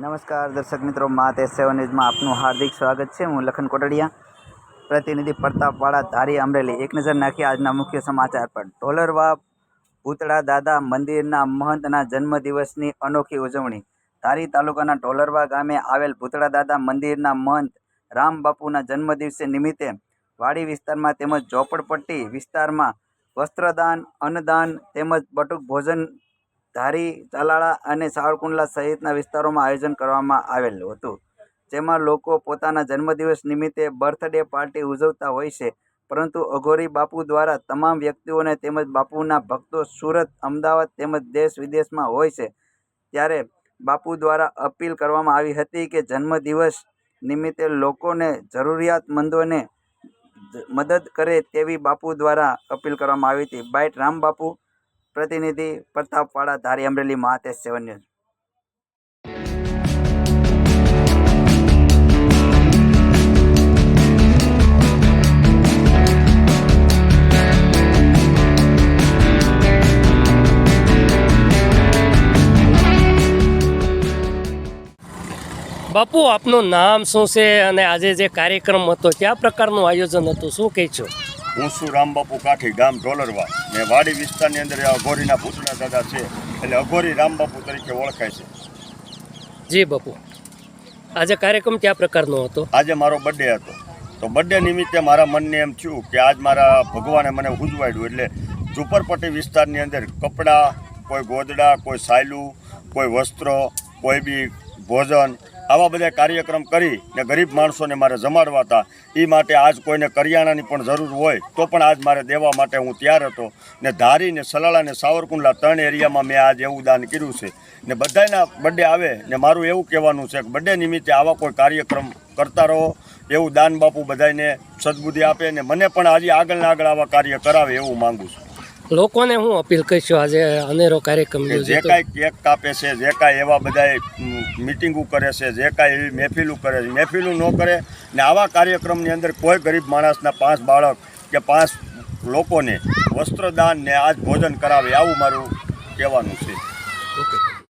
નમસ્કાર દર્શક મિત્રો, મા તે સેવન ન્યૂઝમાં આપનું હાર્દિક સ્વાગત છે. હું લખન કોટડિયા, પ્રતિનિધિ પ્રતાપવાળા ધારી અમરેલી. એક નજર નાખી આજના મુખ્ય સમાચાર પર. ઢોલરવા ભૂતળા દાદા મંદિરના મહંતના જન્મદિવસની અનોખી ઉજવણી. ધારી તાલુકાના ઢોલરવા ગામે આવેલ ભૂતળા દાદા મંદિરના મહંત રામબાપુના જન્મદિવસે નિમિત્તે વાડી વિસ્તારમાં તેમજ ઝોપડપટ્ટી વિસ્તારમાં વસ્ત્રદાન, અન્નદાન તેમજ બટુક ભોજન ધારી, તાલાળા અને સાવરકુંડલા સહિતના વિસ્તારોમાં આયોજન કરવામાં આવેલું હતું, જેમાં લોકો પોતાના જન્મદિવસ નિમિત્તે બર્થડે પાર્ટી ઉજવતા હોય છે, પરંતુ અઘોરી બાપુ દ્વારા તમામ વ્યક્તિઓને તેમજ બાપુના ભક્તો સુરત, અમદાવાદ તેમજ દેશ વિદેશમાં હોય છે, ત્યારે બાપુ દ્વારા અપીલ કરવામાં આવી હતી કે જન્મદિવસ નિમિત્તે લોકોને જરૂરિયાતમંદોને મદદ કરે તેવી બાપુ દ્વારા અપીલ કરવામાં આવી હતી. બાઇટ રામ બાપુ. પ્રતિનિધિ પ્રતાપવાળા ધારી અમરેલી મહાતેજ સેવન ન્યૂઝ. બાપુ, આપનું નામ શું છે? અને આજે જે કાર્યક્રમ હતો, કયા પ્રકારનું આયોજન હતું? શું કહેશો હું છું રામબાપુ કાઠી ગામ ઢોલરવા. ને વાડી વિસ્તારની અંદર અઘોરીના ભૂતળા દાદા છે. એટલે અઘોરી રામબાપુ તરીકે ઓળખાય છે. જી બાપુ. આજે કાર્યક્રમ કયા પ્રકારનો હતો? આજે મારો બર્થડે હતો. તો બર્થડે નિમિત્તે મારા મનને એમ થયું કે આજ મારા ભગવાને મને ઉજવાડ્યું. એટલે ઝુંપડપટ્ટી વિસ્તારની અંદર કપડાં કોઈ ગોદડા કોઈ સાયલું કોઈ વસ્ત્રો કોઈ બી ભોજન આવા બધા કાર્યક્રમ કરી ને ગરીબ માણસોને મારે જમાડવા હતા. એ માટે આજ કોઈને કરિયાણાની પણ જરૂર હોય તો પણ આજ મારે દેવા માટે હું તૈયાર હતો. ને ધારી ને સલાળા ને સાવરકુંડલા ત્રણ એરિયામાં મેં આજ એવું દાન કર્યું છે. ને બધાના બર્થડે આવે ને મારું એવું કહેવાનું છે કે બર્થડે નિમિત્તે આવા કોઈ કાર્યક્રમ કરતા રહો. એવું દાન બાપુ બધાને સદબુદ્ધિ આપે ને મને પણ આજે આગળને આગળ આવા કાર્ય કરાવે એવું માંગુ છું. લોકોને હું અપીલ કરશો આજે અનેરો કાર્યક્રમ જે કાંઈ કેક કાપે છે જે કાંઈ એવા બધા મિટિંગો કરે છે જે કાંઈ એવી મહેફિલો કરે છે મહેફિલો ન કરે ને આવા કાર્યક્રમની અંદર કોઈ ગરીબ માણસના પાંચ બાળક કે પાંચ લોકોને વસ્ત્રદાન ને આજ ભોજન કરાવે આવું મારું કહેવાનું છે. ઓકે